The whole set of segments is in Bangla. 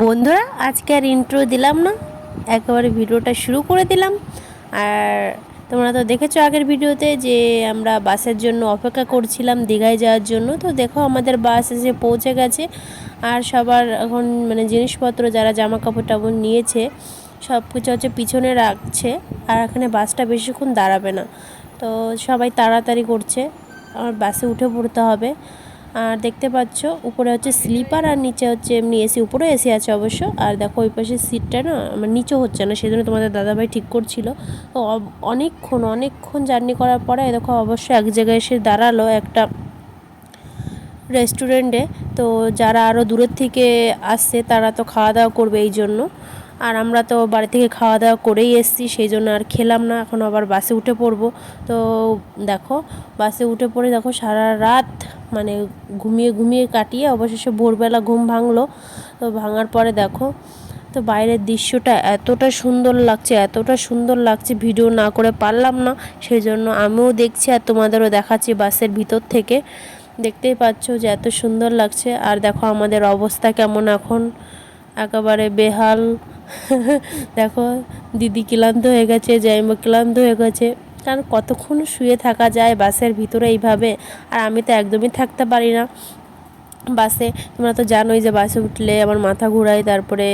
বন্ধুরা, আজকে আর ইন্ট্রো দিলাম না। একেবারে ভিডিওটা শুরু করে দিলাম। আর তোমরা তো দেখেছ আগের ভিডিওতে যে আমরা বাসের জন্য অপেক্ষা করছিলাম দীঘায় যাওয়ার জন্য। তো দেখো আমাদের বাস এসে পৌঁছে গেছে। আর সবার এখন মানে জিনিসপত্র, যারা জামা কাপড় টাপড় নিয়েছে সব কিছু হচ্ছে পিছনে রাখছে। আর এখানে বাসটা বেশিক্ষণ দাঁড়াবে না। তো সবাই তাড়াতাড়ি করছে। আমার বাসে উঠে পড়তে হবে। আর দেখতে পাচ্ছ, উপরে হচ্ছে স্লিপার আর নিচে হচ্ছে এমনি এসি, উপরে এসি আছে অবশ্য। আর দেখো, ওই পাশে সিটটা না আমার নিচে হচ্ছে না, সেজন্য তোমাদের দাদাভাই ঠিক করছিল। তো অনেকক্ষণ অনেকক্ষণ জার্নি করার পরে দেখো, অবশ্য এক জায়গায় এসে দাঁড়াল একটা রেস্টুরেন্টে। তো যারা আরও দূরের থেকে আসছে, তারা তো খাওয়া দাওয়া করবে এই জন্য। আর আমরা তো বাড়ি থেকে খাওয়া দাওয়া করেই এসেছি, সেই জন্য আর খেলাম না। এখন আবার বাসে উঠে পড়ব। তো দেখো, বাসে উঠে পড়ে দেখো সারা রাত মানে ঘুমিয়ে ঘুমিয়ে কাটিয়ে অবশেষে ভোরবেলা ঘুম ভাঙলো। তো ভাঙার পরে দেখো, তো বাইরের দৃশ্যটা এতটা সুন্দর লাগছে, এতটা সুন্দর লাগছে, ভিডিও না করে পারলাম না। সেই জন্য আমিও দেখছি আর তোমাদেরও দেখাচ্ছি বাসের ভিতর থেকে। দেখতেই পাচ্ছ যে এত সুন্দর লাগছে। আর দেখো আমাদের অবস্থা কেমন এখন। একেবারে বেহাল। দেখো, দিদি ক্লান্ত হয়ে গেছে জাইমা ক্লান্ত হয়ে গেছে। কারণ কতক্ষণ শুয়ে থাকা যায় বাসের ভিতরে এইভাবে? আর আমি তো একদমই থাকতে পারি না। বাসে, তোমরা তো জানোই যে বাসে উঠলে আমার মাথা ঘোরায়, তারপরে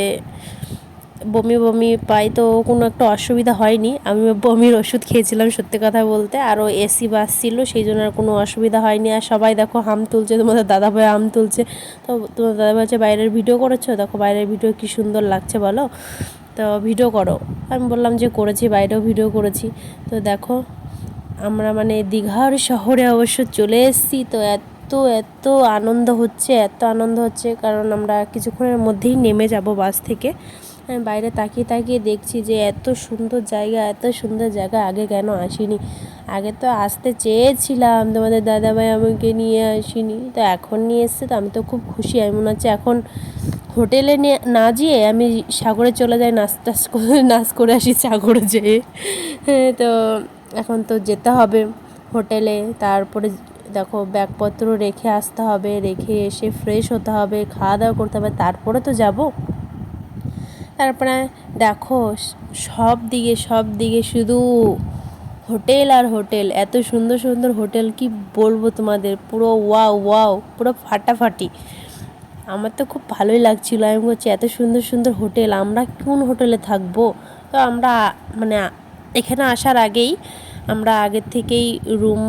বমি বমি পাই, তো কোনো একটা অসুবিধা হয়নি। আমি বমির ওষুধ খেয়েছিলাম সত্যি কথা বলতে, আরও এসি বাস ছিল, সেই জন্য আর কোনো অসুবিধা হয়নি। আর সবাই দেখো হাম তুলছে, তোমাদের দাদা ভাই হাম তুলছে। তো তোমার দাদা ভাই হচ্ছে বাইরের ভিডিও করেছ? দেখো বাইরের ভিডিও কি সুন্দর লাগছে বলো? তো ভিডিও করো। আমি বললাম যে, করেছি, বাইরেও ভিডিও করেছি। তো দেখো, আমরা মানে দীঘার শহরে অবশ্য চলে এসেছি, তো এত এত আনন্দ হচ্ছে, এত আনন্দ হচ্ছে, কারণ আমরা কিছুক্ষণের মধ্যেই নেমে যাব বাস থেকে। আমি বাইরে তাকিয়ে তাকিয়ে দেখছি যে এত সুন্দর জায়গা এত সুন্দর জায়গা আগে কেন আসিনি? আগে তো আসতে চেয়েছিলাম তোমাদের দাদাভাই আমাকে নিয়ে আসিনি। তো এখন নিয়ে এসছে তো আমি তো খুব খুশি। আমি মনে হচ্ছে এখন হোটেলে নিয়ে না যেয়ে আমি সাগরে চলে যাই নাচ টাচ করে নাচ করে আসি সাগরে যেয়ে। হ্যাঁ, তো এখন তো যেতে হবে হোটেলে। তারপরে দেখো ব্যাগপত্র রেখে আসতে হবে রেখে এসে ফ্রেশ হতে হবে খাওয়া দাওয়া করতে হবে। তারপরে তো যাব। তারপরে দেখো সব দিকে সব দিকে শুধু হোটেল আর হোটেল। এত সুন্দর সুন্দর হোটেল, কি বলব তোমাদের? পুরো ওয়াও ওয়াও, পুরো ফাটাফাটি। আমার তো খুব ভালোই লাগছিল। আমি বলছি, এত সুন্দর সুন্দর হোটেল, আমরা কোন হোটেলে থাকব? তো আমরা মানে এখানে আসার আগেই আমরা আগের থেকেই রুম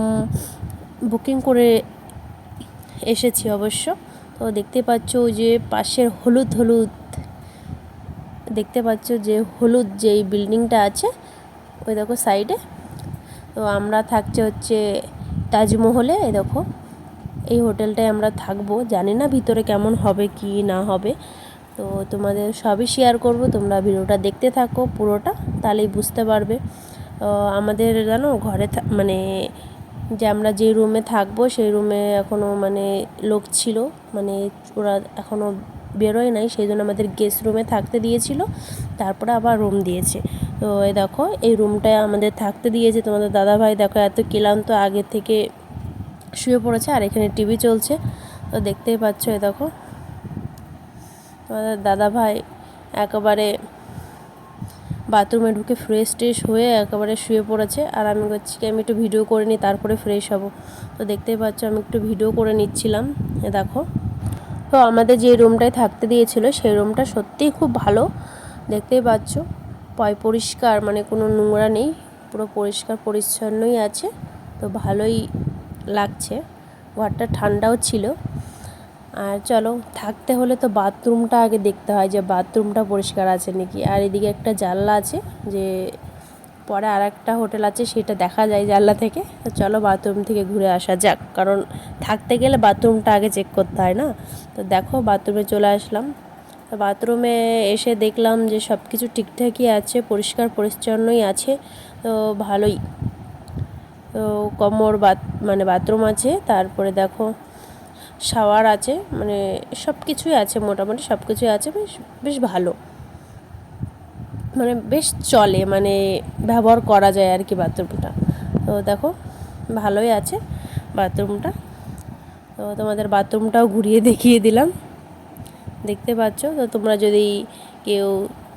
বুকিং করে এসেছি অবশ্য। তো দেখতে পাচ্ছ যে পাশের হলুদ হলুদ দেখতে পাচ্ছ যে হলুদ যেই বিল্ডিংটা আছে, ওই দেখো সাইডে। তো আমরা থাকছে হচ্ছে তাজমহলে, এই দেখো। এই হোটেলটায় আমরা থাকব। জানি না ভিতরে কেমন হবে, কি না হবে। তো তোমাদের সবই শেয়ার করব। তোমরা ভিডিওটা দেখতে থাকো পুরোটা, তাহলেই বুঝতে পারবে। আমাদের জানো, ঘরে মানে যে আমরা যে রুমে থাকব, সেই রুমে এখনও মানে লোক ছিল। মানে ওরা এখনও বেরোয় নাই সেই জন্য আমাদের গেস্ট রুমে থাকতে দিয়েছিল, তারপরে আবার রুম দিয়েছে। তো এই দেখো, এই রুমটায় আমাদের থাকতে দিয়েছে তোমাদের দাদাভাই। দেখো, এত ক্লান্ত, আগে থেকে শুয়ে পড়েছে, আর এখানে টিভি চলছে। তো দেখতেই পাচ্ছ এ দেখো, তোমাদের দাদা ভাই একেবারে বাথরুমে ঢুকে ফ্রেশ ট্রেশ হয়ে একেবারে শুয়ে পড়েছে। আর আমি করছি কি, আমি একটু ভিডিও করে নিই, তারপরে ফ্রেশ হব। তো দেখতেই পাচ্ছ, আমি একটু ভিডিও করে নিচ্ছিলাম। এ দেখো তো আমাদের যে রুমটায় থাকতে দিয়েছিল, সেই রুমটা সত্যিই খুব ভালো। দেখতেই পাচ্ছ, পয় পরিষ্কার মানে কোনো নোংরা নেই, পুরো পরিষ্কার পরিচ্ছন্নই আছে, তো ভালোই লাগছে। ঘরটা ঠান্ডাও ছিল। আর চলো, থাকতে হলে তো বাথরুমটা আগে দেখতে হয় যে বাথরুমটা পরিষ্কার আছে নাকি। আর এদিকে একটা জানলা আছে যে পরে আর একটা হোটেল আছে, সেটা দেখা যায় জানলা থেকে। তো চলো বাথরুম থেকে ঘুরে আসা যাক, কারণ থাকতে গেলে বাথরুমটা আগে চেক করতে হয় না। তো দেখো বাথরুমে চলে আসলাম। তো বাথরুমে এসে দেখলাম যে সব কিছু ঠিকঠাকই আছে, পরিষ্কার পরিচ্ছন্নই আছে। তো ভালোই। তো কমর বাথ মানে বাথরুম আছে, তারপরে দেখো শাওয়ার আছে মানে সব কিছুই আছে মোটামুটি সব কিছুই আছে, বেশ বেশ ভালো। মানে বেশ চলে মানে ব্যবহার করা যায় আর কি বাথরুমটা। তো দেখো, ভালোই আছে বাথরুমটা। তো তোমাদের বাথরুমটাও ঘুরিয়ে দেখিয়ে দিলাম। দেখতে পাচ্ছ? তো তোমরা যদি কেউ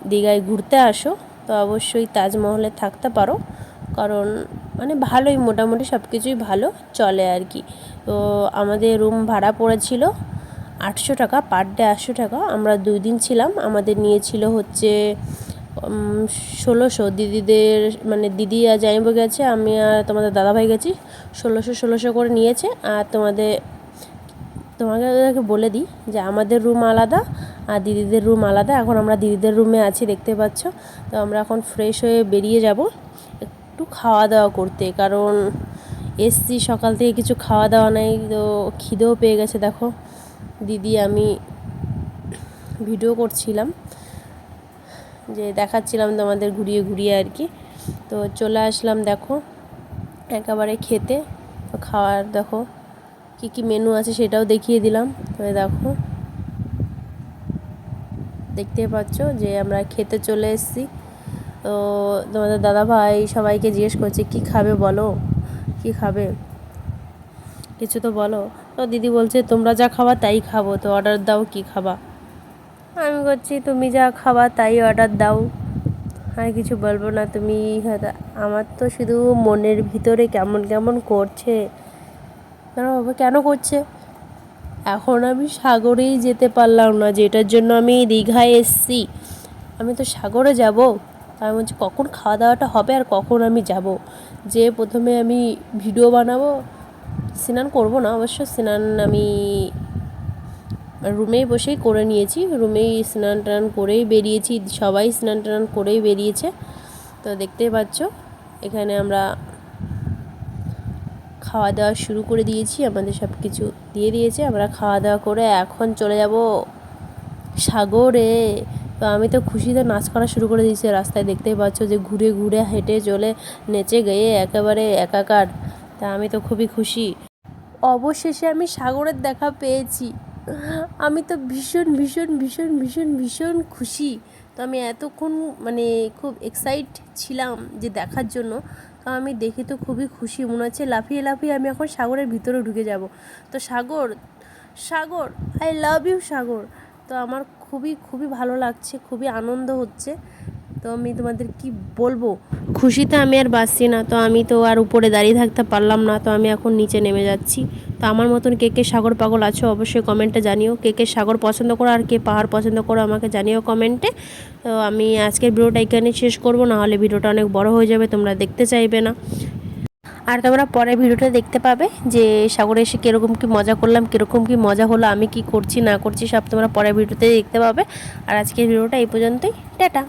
দীঘায় ঘুরতে আসো, তো অবশ্যই তাজমহলে থাকতে পারো। কারণ মানে ভালোই, মোটামুটি সব কিছুই ভালো, চলে আর কি তো আমাদের রুম ভাড়া পড়েছিল আটশো টাকা, পার ডে আটশো টাকা। আমরা দুই দিন ছিলাম। আমাদের নিয়েছিল হচ্ছে ষোলোশো দিদিদের মানে দিদি আর জাইবো গেছে, আমি আর তোমাদের দাদাভাই গেছি। ষোলোশো ষোলোশো করে নিয়েছে, আর তোমাদের, তোমাকে বলে দিই যে আমাদের রুম আলাদা, আর দিদিদের রুম আলাদা। এখন আমরা দিদিদের রুমে আছি, দেখতে পাচ্ছ। তো আমরা এখন ফ্রেশ হয়ে বেরিয়ে যাব একটু খাওয়া দাওয়া করতে। কারণ এসছি, সকাল থেকে কিছু খাওয়া দাওয়া নেই, তো খিদেও পেয়ে গেছে। দেখো, দিদি, আমি ভিডিও করছিলাম। যে দেখাচ্ছিলাম তোমাদের ঘুরিয়ে ঘুরিয়ে আর কি। তো চলে আসলাম দেখো, একেবারে খেতে। তো খাওয়ার দেখো কি কি মেনু আছে সেটাও দেখিয়ে দিলাম। তবে দেখো, দেখতে পাচ্ছ যে আমরা খেতে চলে এসেছি। তো তোমাদের দাদা ভাই সবাইকে জিজ্ঞেস করছে, কি খাবে বলো? কি খাবে? কিছু তো বলো। তো দিদি বলছে, তোমরা যা খাবা তাই খাব, তো অর্ডার দাও কি খাবা? আমি করছি তুমি যা খাবা তাই অর্ডার দাও। আর কিছু বলব না, তুমি আমার তো শুধু মনের ভিতরে কেমন কেমন করছে। বাবা কেন করছে? এখন আমি সাগরেই যেতে পারলাম না, যেটার জন্য আমি দীঘায় এসছি। আমি তো সাগরে যাব। আমি বলছি, কখন খাওয়া দাওয়াটা হবে আর কখন আমি যাব? যে প্রথমে আমি ভিডিও বানাবো, স্নান করব না, অবশ্য স্নান আমি রুমেই বসেই করে নিয়েছি। রুমেই স্নান টান করেই বেরিয়েছি। সবাই স্নান টান করেই বেরিয়েছে। তো দেখতেই পাচ্ছ, এখানে আমরা খাওয়া দাওয়া শুরু করে দিয়েছি। আমাদের সব কিছু দিয়ে দিয়েছে। আমরা খাওয়া দাওয়া করে এখন চলে যাব সাগরে। তো আমি তো খুশিতে নাচ করা শুরু করে দিয়েছি। রাস্তায় দেখতেই পাচ্ছ যে ঘুরে ঘুরে হেঁটে চলে নেচে গিয়ে একেবারে একাকার। তা আমি তো খুবই খুশি। অবশেষে আমি সাগরের দেখা পেয়েছি। আমি তো ভীষণ ভীষণ ভীষণ ভীষণ ভীষণ খুশি। তো আমি এতক্ষণ মানে খুব এক্সাইট ছিলাম যে দেখার জন্য। তো আমি দেখে তো খুবই খুশি। মনে হচ্ছে লাফিয়ে লাফিয়ে আমি এখন সাগরের ভিতরে ঢুকে যাব। তো সাগর সাগর আই লাভ ইউ সাগর। তো আমার খুবই খুবই ভালো লাগছে, খুবই আনন্দ হচ্ছে। তো আমি তোমাদের কি বলব? খুশিতে আমি আর বাঁচছি না, তো আমি তো আর উপরে দাঁড়িয়ে থাকতে পারলাম না, তো আমি এখন নিচে নেমে যাচ্ছি। তো আমার মতন কে কে সাগর পাগল আছো অবশ্যই কমেন্টে জানিও। কে কে সাগর পছন্দ করো আর কে পাহাড় পছন্দ করো আমাকে জানিও কমেন্টে তো আমি আজকের ভিডিওটা এখানে শেষ করব, না হলে ভিডিওটা অনেক বড় হয়ে যাবে, তোমরা দেখতে চাইবে না। আর তোমরা পরে ভিডিওটা দেখতে পাবে যে সাগরে এসে কীরকম কি মজা করলাম, কীরকম কি মজা হলো, আমি কি করছি, না করছি, সব তোমরা পরের ভিডিওতে দেখতে পাবে। আর আজকের ভিডিওটা এই পর্যন্তই, টাটা।